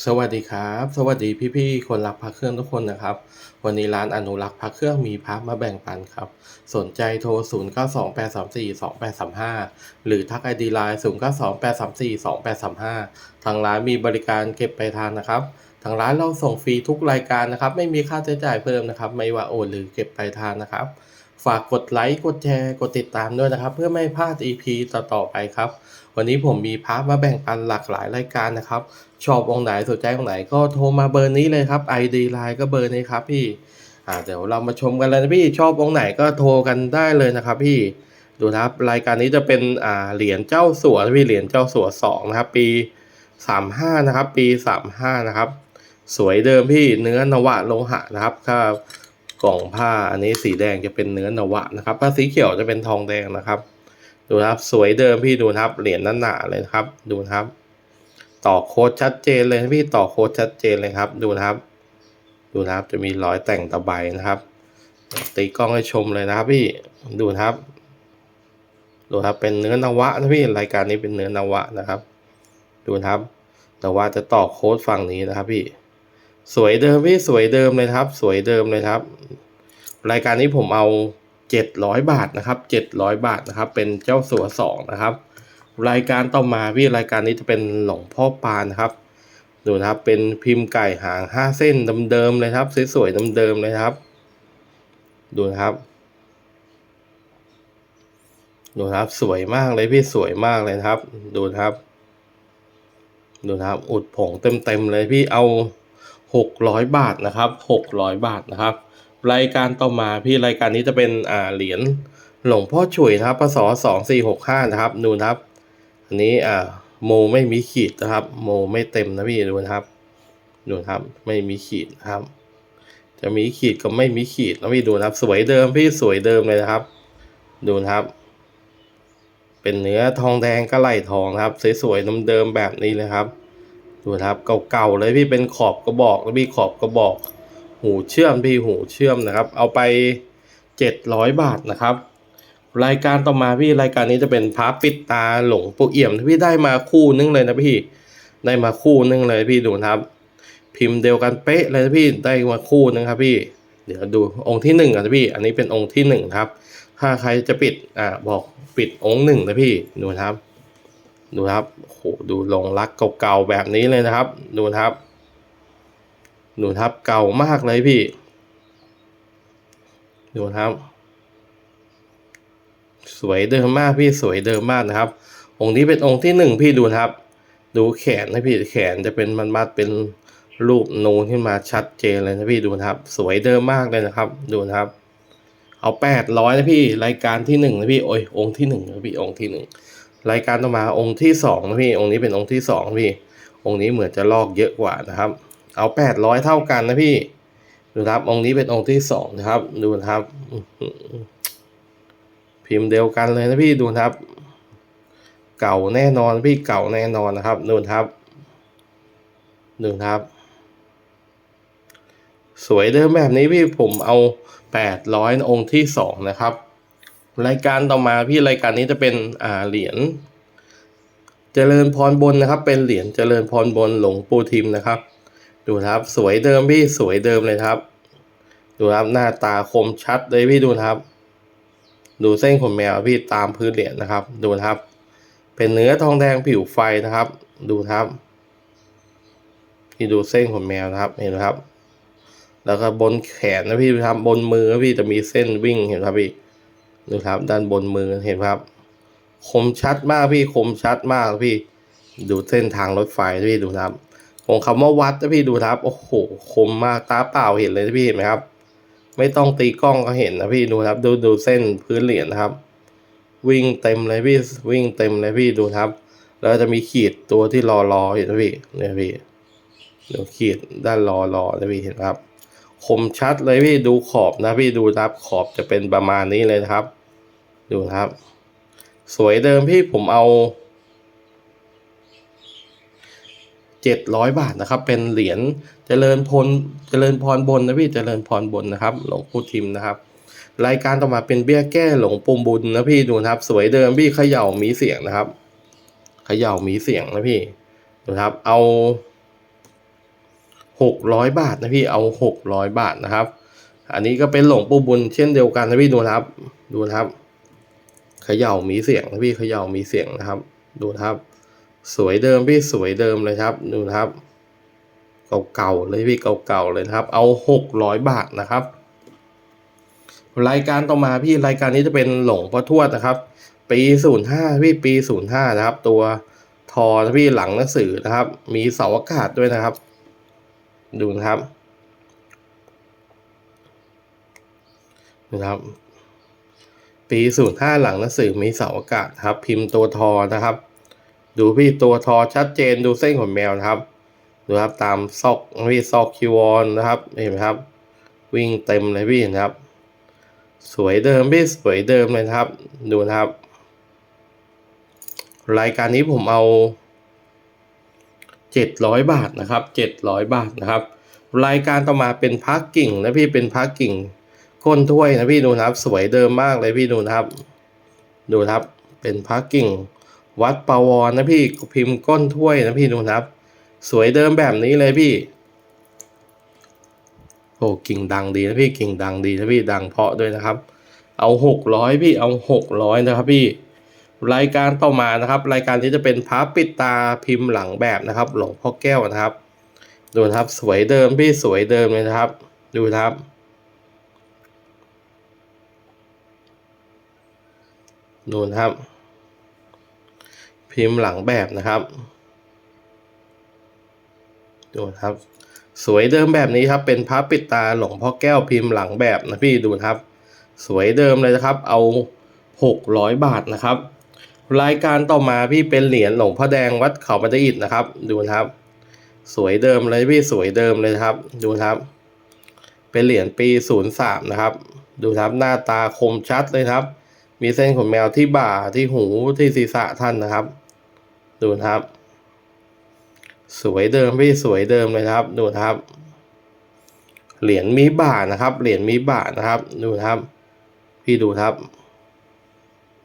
สวัสดีครับ สวัสดีพี่ๆคนรักพระเครื่องทุกคนนะครับ วันนี้ร้านอนุรักษ์พระเครื่องมีพระมาแบ่งปันครับ สนใจโทร 0 9 2 8 3 4 2 8 3 5 หรือทักไอดีไลน์0 9 2 8 3 4 2 8 3 5 ทางร้านมีบริการเก็บไปลายทางนะครับ ทางร้านเราส่งฟรีทุกรายการนะครับ ไม่มีค่าใช้จ่ายเพิ่มนะครับ ไม่ว่าโอนหรือเก็บไปลายทางนะครับ ฝากกดไลค์ กดแชร์ กดติดตามด้วยนะครับ เพื่อไม่พลาด EP ต่อๆไปครับ วันนี้ผมมีพาระมาแบ่งปันหลากหลายรายการนะครับ ชอบองไหนสนใจองไหนก็โทรมาเบอร์นี้เลยครับ ID Line ก็เบอร์นี้ครับพี่อ่าเดี๋ยวเรามาชมกันเลยนะพี่ชอบองไหนก็โทรกันได้เลยนะครับ พี่ดูนะครับรายการนี้จะเป็นอ่าเหรียญเจ้าสัวพี่เหรียญเจ้าสัวสองนะครับ ปีสามห้านะครับ ปีสามห้านะครับ สวยเดิมพี่เนื้อนวะโลหะนะครับถ้า กล่องผ้าอันนี้สีแดงจะเป็นเนื้อนวะนะครับถ้าสีเขียวจะเป็นทองแดงนะครับ ดูนะครับสวยเดิมพี่ดูนะครับเหรียญนั่นหนาเลยนะครับ ดูนะครับ ต่อโค้ดชัดเจนเลยพี่ต่อโค้ดชัดเจนเลยครับ ดูนะครับ ดูนะครับจะมีรอยแต่งตะไบนะครับ ตีกล้องให้ชมเลยนะครับ พี่ดูนะครับ ดูครับเป็นเนื้อนวะนะพี่รายการนี้เป็นเนื้อนวะนะครับ ดูนะครับ แต่ว่าจะต่อโค้ดฝั่งนี้นะครับพี่ สวยเดิมพี่สวยเดิมเลยครับ สวยเดิมเลยครับ รายการนี้ผมเอาเจ็ดร้อยบาทนะครับเจ็ดร้อยบาทนะครับ เป็นเจ้าสัวสองนะครับ รายการต่อมาพี่รายการนี้จะเป็นหลวงพ่อปานครับดูนะครับเป็นพิมพ์ไก่หางห้าเส้นเดิมๆเลยครับสวยๆเดิมๆเลยครับ ดูนะครับดูนะครับสวยมากเลยพี่สวยมากเลยครับ ดูนะครับ ดูนะครับ อุดผงเต็มๆเลยพี่เอา หกร้อยบาทนะครับหกร้อยบาทนะครับ รายการต่อมาพี่รายการนี้จะเป็นอ่าเหรียญหลวงพ่อฉุยนะครับพศสองสี่หกห้านะครับดูนะครับ อันนี้อ่าโมไม่มีขีดนะครับ โมไม่เต็มนะพี่ดูนะครับดูนะครับไม่มีขีดนะครับ จะมีขีดก็ไม่มีขีดนะพี่ดูนะครับ สวยเดิมพี่สวยเดิมเลยนะครับ ดูนะครับ เป็นเนื้อทองแดงกระไหลทองนะครับ สวยๆเดิมๆแบบนี้เลยครับ ดูนะครับเก่าๆเลยพี่เป็นขอบกระบอกแล้วพี่ขอบกระบอก หูเชื่อมพี่หูเชื่อมนะครับ เอาไปเจ็ดร้อยบาทนะครับ รายการต่อมาพี่รายการนี้จะเป็นพระปิดตาหลงปูเอี่ยมที่พี่ได้มาคู่นึงเลยนะพี่ได้มาคู่นึงเลยพี่ดูนะครับ พิมพ์เดียวกันเป๊ะเลยนะพี่ได้มาคู่นึงครับพี่ เดี๋ยวดูองค์ที่หนึ่งอะนะพี่ อันนี้เป็นองค์ที่หนึ่งครับ ถ้าใครจะปิดอ่าบอกปิดองค์หนึ่งนะพี่ดูนะครับ ดูครับโหดูลงรักเก่าๆแบบนี้เลยนะครับ ดูครับดูครับเก่ามากเลยพี่ ดูครับ สวยเดิมมากพี่สวยเดิมมากนะครับ องค์นี้เป็นองค์ที่หนึ่งพี่ดูครับ ดูแขนนะพี่แขนจะเป็นมันมัดเป็นรูปนูนขึ้นมาชัดเจนเลยนะพี่ดูนะครับ สวยเดิมมากเลยนะครับ ดูนะครับ เอาแปดร้อยนะพี่รายการที่หนึ่งนะพี่โอ้ยองค์ที่หนึ่งนะพี่องค์ที่หนึ่ง รายการต่อมาองค์ที่สองนะพี่องค์นี้เป็นองค์ที่สองพี่องค์นี้เหมือนจะลอกเยอะกว่านะครับ เอาแปดร้อยเท่ากันนะพี่ดูนะครับองค์นี้เป็นองค์ที่สองนะครับ ดูนะครับพิมพ์เดียวกันเลยนะพี่ดูนะครับ เก่าแน่นอนพี่เก่าแน่นอนนะครับดูนะครับดูครับ สวยเดิมแบบนี้พี่ผมเอาแปดร้อยองค์ที่สองนะครับ รายการต่อมาพี่รายการนี้จะเป็นอ่าเหรียญเจริญพรบนนะครับ เป็นเหรียญเจริญพรบนหลวงปู่ทิมนะครับ ดูครับสวยเดิมพี่สวยเดิมเลยครับ ดูครับหน้าตาคมชัดเลยพี่ดูครับ ดูเส้นขนแมวพี่ตามพื้นเหรียญนะครับ ดูครับ เป็นเนื้อทองแดงผิวไฟนะครับ ดูครับพี่ดูเส้นขนแมวนะครับเห็นไหมครับ แล้วก็บนแขนนะพี่ดูครับบนมือพี่จะมีเส้นวิ่งเห็นไหมครับพี่ ดูครับ ด้านบนมือเห็นครับ คมชัดมากพี่คมชัดมากพี่ ดูเส้นทางรถไฟพี่ดูครับของคำว่าวัดนะพี่ดูครับ โอ้โหคมมากตาเปล่าเห็นเลยนะพี่เห็นไหมครับ ไม่ต้องตีกล้องก็เห็นนะพี่ดูครับ ดูดูเส้นพื้นเหรียญนะครับ วิ่งเต็มเลยพี่วิ่งเต็มเลยพี่ดูครับ แล้วจะมีขีดตัวที่รอรอเห็นไหมพี่เนี่ยพี่เดี๋ยวขีดด้านรอรอนะพี่เห็นครับ คมชัดเลยพี่ดูขอบนะพี่ดูนะครับขอบจะเป็นประมาณนี้เลยนะครับ ดูนะครับ สวยเดิมพี่ผมเอาเจ็ดร้อยบาทนะครับ เป็นเหรียญเจริญพลเจริญพรบนนะพี่เจริญพรบนนะครับ หลวงปู่ทิมนะครับ รายการต่อมาเป็นเบี้ยแก้หลวงปู่บุญนะพี่ดูนะครับ สวยเดิมพี่เขย่ามีเสียงนะครับ เขย่ามีเสียงนะพี่ดูนะครับ เอา หกร้อยบาทนะพี่เอาหกร้อยบาทนะครับ อันนี้ก็เป็นหลงปูบุญเช่นเดียวกันนะพี่ดูนะครับ ดูนะครับเขย่ามีเสียงนะพี่เขย่ามีเสียงนะครับ ดูนะครับ สวยเดิมพี่สวยเดิมเลยครับ ดูนะครับ เก่าๆเลยพี่เก่าๆเลยครับ เอาหกร้อยบาทนะครับ รายการต่อมาพี่รายการนี้จะเป็นหลงพ่อทวดนะครับ ปีศูนย์ห้าพี่ปีศูนย์ห้านะครับ ตัวทอนะพี่หลังหนังสือนะครับ มีเสาอากาศด้วยนะครับ ดูนะครับนะครับ ปีศูนย์ห้าหลังหนังสือมีเสาอากาศครับ พิมพ์ตัวทอนะครับ ดูพี่ตัวทอชัดเจนดูเส้นขนแมวนะครับ ดูครับตามซอกพี่ซอกคิวอนนะครับเห็นไหมครับ วิ่งเต็มเลยพี่นะครับ สวยเดิมพี่สวยเดิมเลยครับ ดูนะครับ รายการนี้ผมเอา เจ็ดร้อยบาทนะครับเจ็ดร้อยบาทนะครับ รายการต่อมาเป็นพักกิ่งนะพี่เป็นพักกิ่งก้นถ้วยนะพี่ดูนะครับ สวยเดิมมากเลยพี่ดูนะครับ ดูนะครับเป็นพักกิ่ง วัดปวรนะพี่พิมพ์ก้นถ้วยนะพี่ดูนะครับ สวยเดิมแบบนี้เลยพี่โอ้กิ่งดังดีนะพี่กิ่งดังดีนะพี่ดังเพาะด้วยนะครับ เอาหกร้อยพี่เอาหกร้อยนะครับพี่ รายการต่อมานะครับ รายการที่จะเป็นพระปิดตาพิมพ์หลังแบบนะครับ หลวงพ่อแก้วนะครับ ดูนะครับสวยเดิมพี่สวยเดิมเลยนะครับ ดูนะครับดูนะครับ พิมพ์หลังแบบนะครับดูนะครับสวยเดิมแบบนี้ครับ เป็นพระปิดตาหลวงพ่อแก้วพิมพ์หลังแบบนะพี่ดูนะครับ สวยเดิมเลยนะครับ เอาหกร้อยบาทนะครับ รายการต่อมาพี่เป็นเหรียญหลวงพ่อแดงวัดเขาบันไดอิฐนะครับ ดูนะครับ สวยเดิมเลยพี่สวยเดิมเลยครับ ดูนะครับ เป็นเหรียญปีศูนย์สามนะครับ ดูนะครับหน้าตาคมชัดเลยครับ มีเส้นขนแมวที่บ่าที่หูที่ศีรษะท่านนะครับ ดูนะครับ สวยเดิมพี่สวยเดิมเลยครับ ดูนะครับ เหรียญมีบ่านะครับ เหรียญมีบ่านะครับ ดูนะครับ พี่ดูครับ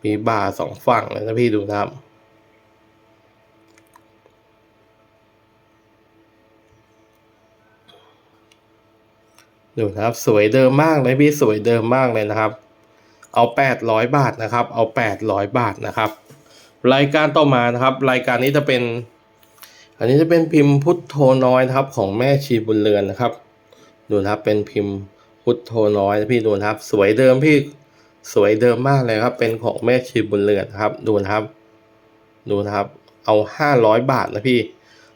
มีบ่าสองฝั่งเลยนะพี่ดูนะครับ ดูนะครับสวยเดิมมากเลยพี่สวยเดิมมากเลยนะครับ เอาแปดร้อยบาทนะครับ เอาแปดร้อยบาทนะครับ รายการต่อมานะครับ รายการนี้จะเป็น อันนี้จะเป็นพิมพ์พุทโธน้อยนะครับ ของแม่ชีบุญเรือนนะครับ ดูนะครับเป็นพิมพ์พุทโธน้อยนะพี่ดูนะครับ สวยเดิมพี่ สวยเดิมมากเลยครับ เป็นของแม่ชีบุญเรือนครับ ดูนะครับ ดูนะครับ เอาห้าร้อยบาทนะพี่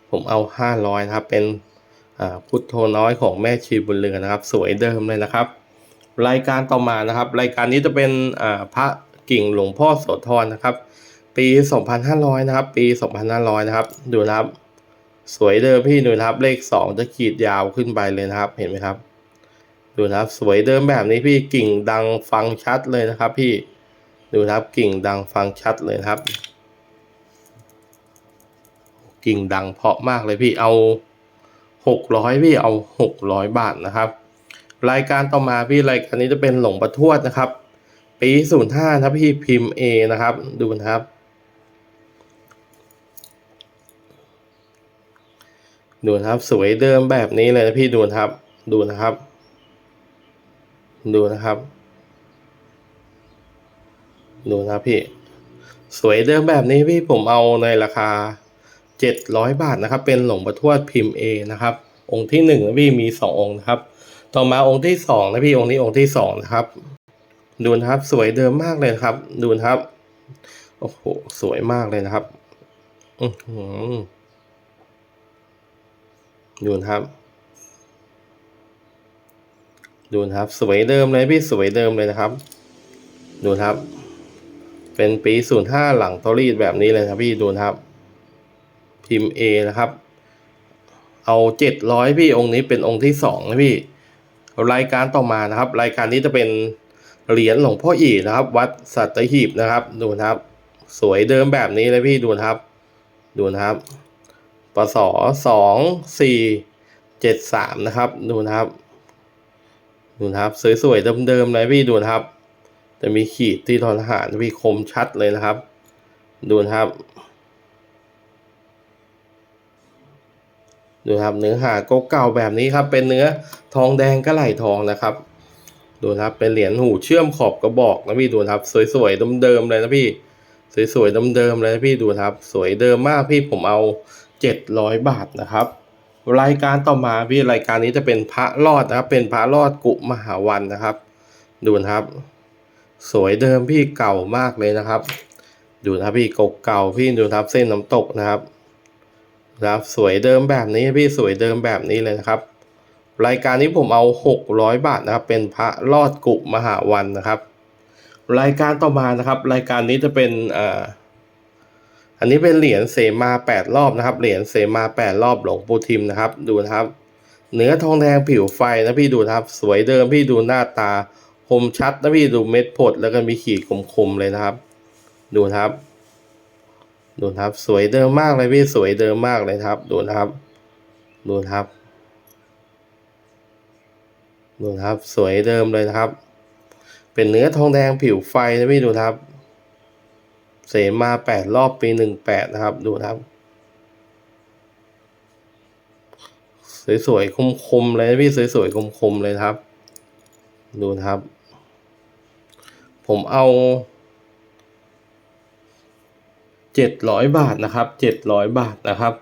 ผมเอาห้าร้อยนะครับ เป็นพุทโธน้อยของแม่ชีบุญเรือนนะครับ สวยเดิมเลยนะครับ รายการต่อมานะครับ รายการนี้จะเป็นพระกิ่งหลวงพ่อโสธรนะครับ ปี 2500 นะครับ ปี 2500 นะครับ ดูนะครับ สวยเดิมพี่ดูนะครับ เลข 2 จะขีดยาวขึ้นไปเลยนะครับ เห็นไหมครับ ดูนะครับสวยเดิมแบบนี้พี่กิ่งดังฟังชัดเลยนะครับพี่ดูนะครับกิ่งดังฟังชัดเลยครับ กิ่งดังเพาะมากเลยพี่เอา600พี่เอา600บาทนะครับ รายการต่อมาพี่รายการนี้จะเป็นหลงประทวดนะครับ ปี05นะครับพี่พิมพ์ A นะครับ ดูนะครับดูนะครับสวยเดิมแบบนี้เลยนะพี่ดูนะครับ ดูนะครับ ดูนะครับ ดูนะพี่ สวยเดิมแบบนี้พี่ผมเอาในราคา 700 บาทนะครับ เป็นหลวงประทวดพิมพ์ A นะครับ องค์ที่หนึ่งนะพี่มีสององค์นะครับ ต่อมาองค์ที่สองนะพี่องค์นี้องค์ที่สองนะครับ ดูนะครับ สวยเดิมมากเลยครับ ดูนะครับ โอ้โห สวยมากเลยนะครับ อือดูนะครับ ดูนะครับ สวยเดิมเลยพี่สวยเดิมเลยนะครับ ดูครับ เป็นปีศูนย์ห้าหลังตอรี่แบบนี้เลยครับพี่ดูนะครับ พิมพ์ A นะครับ เอาเจ็ดร้อยพี่องค์นี้เป็นองค์ที่สองนะพี่ รายการต่อมานะครับ รายการนี้จะเป็นเหรียญหลวงพ่ออีนะครับ วัดสัตหีบนะครับ ดูนะครับ สวยเดิมแบบนี้เลยพี่ดูนะครับ ดูนะครับปศสองสี่เจ็ดสามนะครับ ดูนะครับ ดูนะครับสวยๆเดิมๆเลยพี่ดูนะครับ จะมีขีดที่ทอทหารพี่คมชัดเลยนะครับ ดูนะครับ ดูครับเนื้อหาก็เก่าแบบนี้ครับ เป็นเนื้อทองแดงกระไหลทองนะครับ ดูนะครับเป็นเหรียญหูเชื่อมขอบกระบอกนะพี่ดูนะครับ สวยๆเดิมๆเลยนะพี่สวยๆเดิมๆเลยนะพี่ดูนะครับ สวยเดิมมากพี่ผมเอาเจ็ดร้อยบาทนะครับ รายการต่อมาพี่รายการนี้จะเป็นพระรอดนะครับ เป็นพระรอดกุมหาวันนะครับ ดูนะครับ สวยเดิมพี่เก่ามากเลยนะครับ ดูนะครับพี่เก่าๆพี่ดูนะครับเส้นน้ำตกนะครับนะครับสวยเดิมแบบนี้พี่สวยเดิมแบบนี้เลยนะครับ รายการนี้ผมเอาหกร้อยบาทนะครับ เป็นพระรอดกุมหาวันนะครับ รายการต่อมานะครับ รายการนี้จะเป็นอ่า อันนี้เป็นเหรียญเสมาแปดรอบนะครับ เหรียญเสมาแปดรอบหลวงปู่ทิมนะครับ ดูนะครับ เนื้อทองแดงผิวไฟนะพี่ดูนะครับ สวยเดิมพี่ดูหน้าตาคมชัดนะพี่ดูเม็ดผดแล้วก็มีขีดคมๆเลยนะครับ ดูนะครับ ดูนะครับ สวยเดิมมากเลยพี่สวยเดิมมากเลยครับ ดูนะครับ ดูนะครับ ดูนะครับ สวยเดิมเลยนะครับ เป็นเนื้อทองแดงผิวไฟนะพี่ดูนะครับ เสมาแปดรอบปีหนึ่งแปดนะครับ ดูครับ สวยๆคมๆเลยนะพี่สวยๆคมๆเลยครับ ดูครับ ผมเอาเจ็ดร้อยบาทนะครับเจ็ดร้อยบาทนะครับ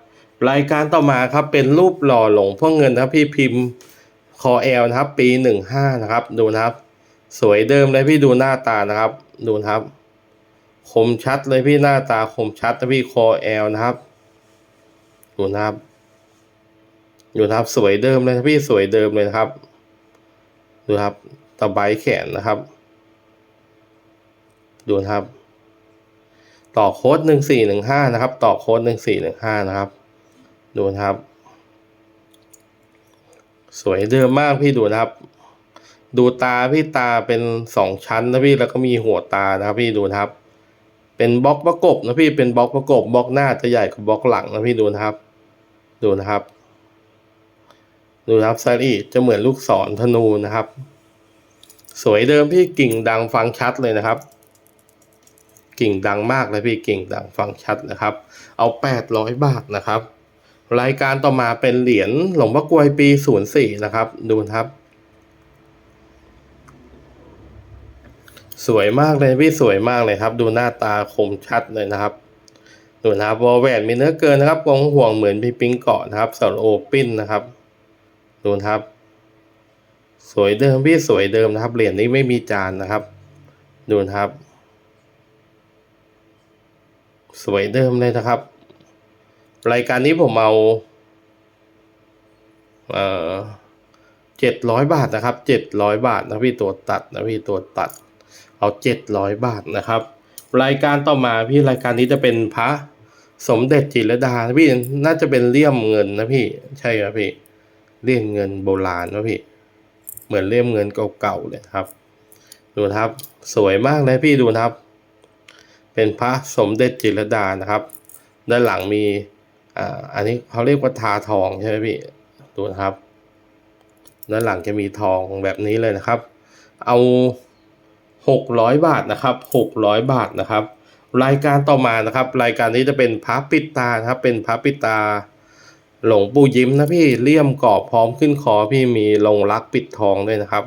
รายการต่อมาครับเป็นรูปหล่อหลงพ่อเงินนะครับพี่พิมพ์คอแอลนะครับ ปีหนึ่งห้านะครับ ดูนะครับ สวยเดิมเลยพี่ดูหน้าตานะครับ ดูนะครับ คมชัดเลยพี่หน้าตาคมชัดนะพี่คอแอลนะครับดูนะครับดูนะครับสวยเดิมเลยพี่สวยเดิมเลยนะครับดูครับตะไบแขนนะครับ ดูนะครับ ต่อโค้ดหนึ่งสี่หนึ่งห้านะครับ ต่อโค้ดหนึ่งสี่หนึ่งห้านะครับ ดูนะครับ สวยเดิมมากพี่ดูนะครับดูตาพี่ตาเป็นสองชั้นนะพี่แล้วก็มีหัวตานะครับพี่ดูนะครับ เป็นบล็อกประกบนะพี่เป็นบล็อกประกบบล็อกหน้าจะใหญ่กว่าบล็อกหลังนะพี่ดูนะครับ ดูนะครับ ดูนะครับซารีจะเหมือนลูกศรธนูนะครับ สวยเดิมพี่กิ่งดังฟังชัดเลยนะครับ กิ่งดังมากเลยพี่กิ่งดังฟังชัดนะครับ เอาแปดร้อยบาทนะครับ รายการต่อมาเป็นเหรียญหลวงพ่อกลวยปีศูนย์สี่นะครับ ดูนะครับ สวยมากเลยพี่สวยมากเลยครับ ดูหน้าตาคมชัดเลยนะครับ ดูนะครับวอลแหวนมีเนื้อเกินนะครับวงห่วงเหมือนพี่ปิงเกาะนะครับสำหรับโอปิ้นนะครับ ดูนะครับ สวยเดิมพี่สวยเดิมนะครับเหรียญนี้ไม่มีจานนะครับ ดูนะครับ สวยเดิมเลยนะครับ รายการนี้ผมเอาเอ่อเจ็ดร้อยบาทนะครับเจ็ดร้อยบาทนะพี่ตัวตัดนะพี่ตัวตัด เอาเจ็ดร้อยบาทนะครับ รายการต่อมาพี่รายการนี้จะเป็นพระสมเด็จจิรดาพี่น่าจะเป็นเลี่ยมเงินนะพี่ใช่ครับพี่เลี่ยมเงินโบราณนะพี่ เหมือนเลี่ยมเงินเก่าๆเลยครับ ดูครับสวยมากเลยพี่ดูครับ เป็นพระสมเด็จจิรดานะครับ ด้านหลังมีอ่าอันนี้เขาเรียกว่าทาทองใช่ไหมพี่ดูนะครับด้านหลังจะมีทองแบบนี้เลยนะครับ เอา หกร้อยบาทนะครับหกร้อยบาทนะครับ รายการต่อมานะครับ รายการนี้จะเป็นพระปิดตานะครับ เป็นพระปิดตา หลวงปู่ยิ้มนะพี่เลี่ยมกรอบพร้อมขึ้นคอพี่มีลงรักปิดทองด้วยนะครับ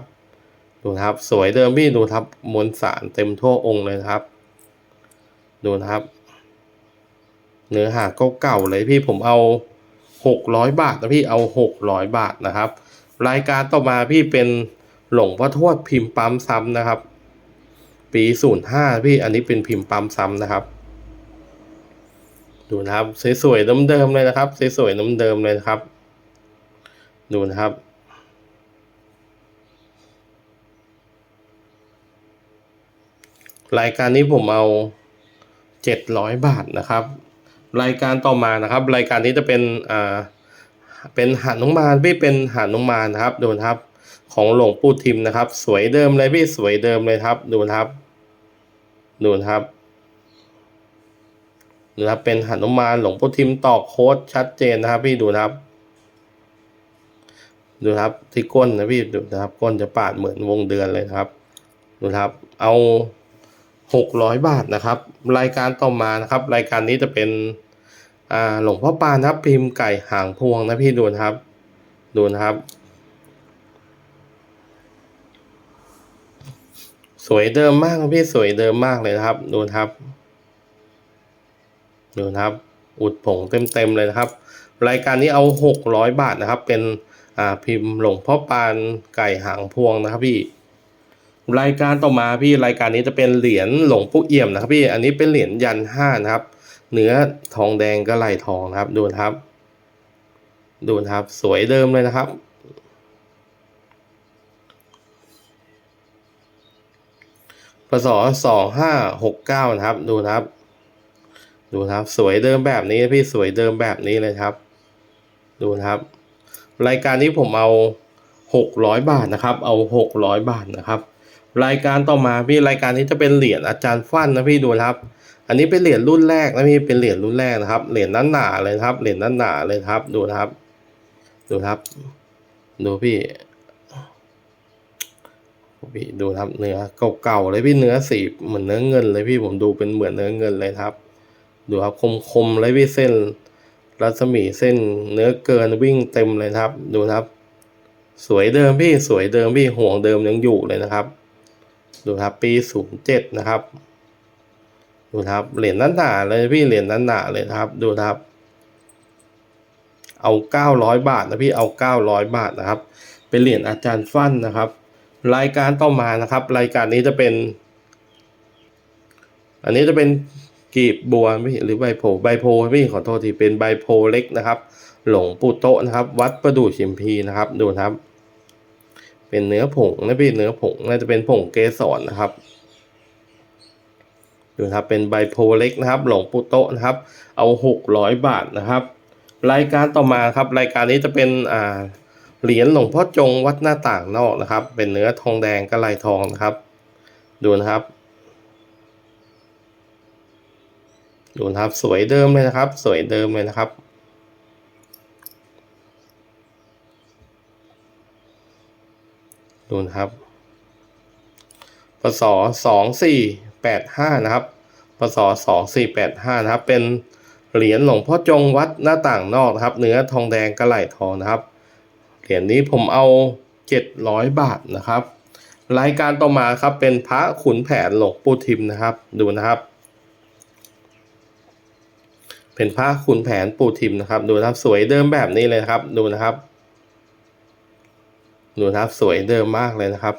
ดูนะครับสวยเดิมพี่ดูครับมวลสารเต็มทั่วองค์เลยนะครับ ดูนะครับ เนื้อหาเก่าๆเลยพี่ผมเอาหกร้อยบาทนะพี่เอาหกร้อยบาทนะครับ รายการต่อมาพี่เป็นหลวงพ่อทวดพิมพ์ปั๊มซ้ำนะครับ ปีศูนย์ห้าพี่อันนี้เป็นพิมพ์ปั๊มซ้ำนะครับ ดูนะครับสวยๆเดิมๆเลยนะครับสวยๆเดิมๆเลยนะครับ ดูนะครับรายการนี้ผมเอาเจ็ดร้อยบาทนะครับ รายการต่อมานะครับ รายการนี้จะเป็นอ่าเป็นหานุมานพี่เป็นหานุมานนะครับดูนะครับ ของหลวงปู่ทิมนะครับ สวยเดิมเลยพี่สวยเดิมเลยครับ ดูนะครับ ดูนะครับดูนะครับเป็นหนุมานหลวงปู่ทิมตอกโค้ดชัดเจนนะครับ พี่ดูนะครับ ดูนะครับที่ก้นนะพี่ดูนะครับ ก้นจะปาดเหมือนวงเดือนเลยครับ ดูนะครับ เอาหกร้อยบาทนะครับ รายการต่อมานะครับ รายการนี้จะเป็นอ่าหลวงพ่อปานครับพิมพ์ไก่หางพวงนะพี่ดูนะครับ ดูนะครับ สวยเดิมมากพี่สวยเดิมมากเลยนะครับ ดูนะครับ ดูนะครับ อุดผงเต็มๆเลยนะครับ รายการนี้เอาหกร้อยบาทนะครับ เป็นอ่าพิมพ์หลวงพ่อปานไก่หางพวงนะครับพี่ รายการต่อมาพี่รายการนี้จะเป็นเหรียญหลวงปู่เอี่ยมนะครับ พี่อันนี้เป็นเหรียญยันห้านะครับ เนื้อทองแดงก็ไหลทองนะครับ ดูนะครับ ดูนะครับ สวยเดิมเลยนะครับ ศสองห้าหกเก้านะครับ ดูนะครับ ดูนะครับ สวยเดิมแบบนี้พี่สวยเดิมแบบนี้เลยครับ ดูนะครับ รายการนี้ผมเอาหกร้อยบาทนะครับ เอาหกร้อยบาทนะครับ รายการต่อมาพี่รายการนี้จะเป็นเหรียญอาจารย์ฟันนะพี่ดูนะครับ อันนี้เป็นเหรียญรุ่นแรกนะพี่เป็นเหรียญรุ่นแรกนะครับ เหรียญนั้นหนาเลยครับ เหรียญนั้นหนาเลยครับ ดูนะครับ ดูครับ ดูพี่ พี่ดูครับเนื้อเก่าๆเลยพี่เนื้อสีเหมือนเนื้อเงินเลยพี่ผมดูเป็นเหมือนเนื้อเงินเลยครับ ดูครับคมๆเลยพี่เส้น รัศมีเส้นเนื้อเกินวิ่งเต็มเลยครับ ดูครับ สวยเดิมพี่สวยเดิมพี่ห่วงเดิมยังอยู่เลยนะครับ ดูครับปีศูนย์เจ็ดนะครับ ดูครับเหรียญนั้นหนาเลยพี่เหรียญนั้นหนาเลยครับ ดูครับ เอาเก้าร้อยบาทนะพี่เอาเก้าร้อยบาทนะครับ เป็นเหรียญอาจารย์ฟั่นนะครับ รายการต่อมานะครับ รายการนี้จะเป็น อันนี้จะเป็นกีบบัวพี่หรือใบโพใบโพพี่ขอโทษทีเป็นใบโพเล็กนะครับ หลงปูโตนะครับ วัดประดู่ชิมพีนะครับ ดูนะครับ เป็นเนื้อผงนะพี่เนื้อผงน่าจะเป็นผงเกสรนะครับ ดูนะครับเป็นใบโพเล็กนะครับ หลงปูโตนะครับ เอาหกร้อยบาทนะครับ รายการต่อมาครับ รายการนี้จะเป็นอ่า เหรียญหลวงพ่อจงวัดหน้าต่างนอกนะครับ เป็นเนื้อทองแดงกระไลทองนะครับ ดูนะครับ ดูนะครับสวยเดิมเลยนะครับ สวยเดิมเลยนะครับ ดูนะครับพศสองสี่แปดห้านะครับพศสองสี่แปดห้านะครับ เป็นเหรียญหลวงพ่อจงวัดหน้าต่างนอกนะครับ เนื้อทองแดงกระไหลทองนะครับ เหรียญนี้ผมเอาเจ็ดร้อยบาทนะครับ รายการต่อมาครับเป็นพระขุนแผนหลวงปู่ทิมนะครับ ดูนะครับ เป็นพระขุนแผนปู่ทิมนะครับ ดูนะครับสวยเดิมแบบนี้เลยครับ ดูนะครับ ดูนะครับสวยเดิมมากเลยนะครับ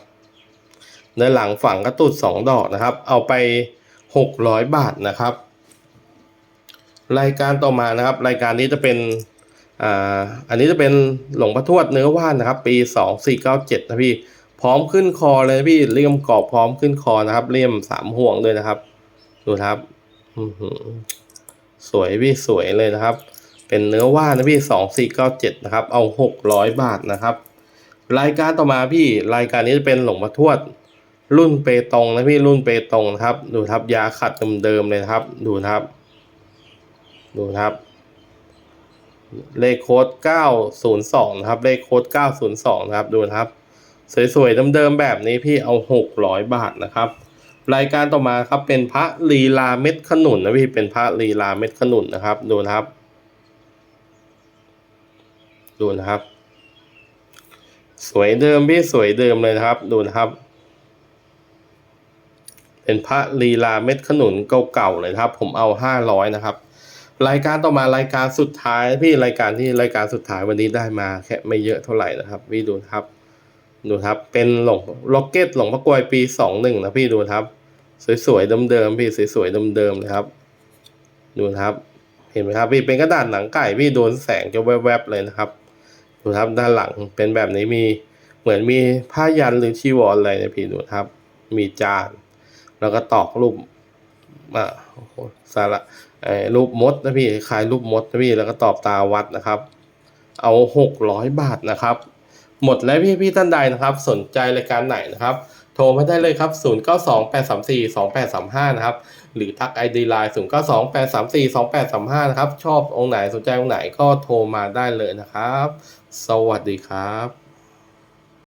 ในหลังฝั่งกระตุดสองดอกนะครับ เอาไปหกร้อยบาทนะครับ รายการต่อมานะครับ รายการนี้จะเป็น อันนี้จะเป็นหลวงพ่อทวดเนื้อว่านนะครับ ปีสองสี่เก้าเจ็ดนะพี่ พร้อมขึ้นคอเลยพี่เลี่ยมกรอบพร้อมขึ้นคอนะครับเลี่ยมสามห่วงด้วยนะครับ ดูครับสวยพี่สวยเลยนะครับ เป็นเนื้อว่านนะพี่สองสี่เก้าเจ็ดนะครับ เอาหกร้อยบาทนะครับ รายการต่อมาพี่รายการนี้จะเป็นหลวงพ่อทวดรุ่นเปตงนะพี่รุ่นเปตงนะครับ ดูครับยาขัดเดิมๆเลยนะครับ ดูครับ ดูครับ เลขโค้ด 902 นะครับ เลขโค้ด 902 นะครับ ดูนะครับ สวยๆเดิมๆแบบนี้พี่เอา 600 บาทนะครับ รายการต่อมาครับเป็นพระลีลาเม็ดขนุนนะพี่ เป็นพระลีลาเม็ดขนุนนะครับ ดูนะครับ ดูนะครับ สวยเดิมพี่สวยเดิมเลยนะครับ ดูนะครับ เป็นพระลีลาเม็ดขนุนเก่าๆเลยครับ ผมเอาห้าร้อยนะครับ รายการต่อมารายการสุดท้ายพี่รายการที่รายการสุดท้ายวันนี้ได้มาแค่ไม่เยอะเท่าไหร่นะครับพี่ดูครับดูครับ เป็นหลงล็อกเก็ตหลงพระกรวยปีสองหนึ่งนะพี่ดูครับ สวยๆเดิมๆพี่สวยๆเดิมๆเลยครับ ดูครับ เห็นไหมครับ พี่เป็นกระดาษหนังไก่พี่โดนแสงจะแวบๆเลยนะครับ ดูครับด้านหลังเป็นแบบนี้มีเหมือนมีผ้ายันหรือชีวรอะไรนี่ยพี่ดูครับ มีจาน แล้วก็ตอกรูป อ่าโอ้โหสาระเอ่อรูปมดนะพี่คล้ายรูปมดนะพี่แล้วก็ตอบตาวัดนะครับ เอาหกร้อยบาทนะครับ หมดแล้วพี่พี่ท่านใดนะครับ สนใจรายการไหนนะครับ โทรมาได้เลยครับ 0 9 2 8 3 4 2 8 3 5 นะครับ หรือทัก ID Line 0 9 2 8 3 4 2 8 3 5 นะครับ ชอบองค์ไหนสนใจองค์ไหนก็โทรมาได้เลยนะครับ สวัสดีครับ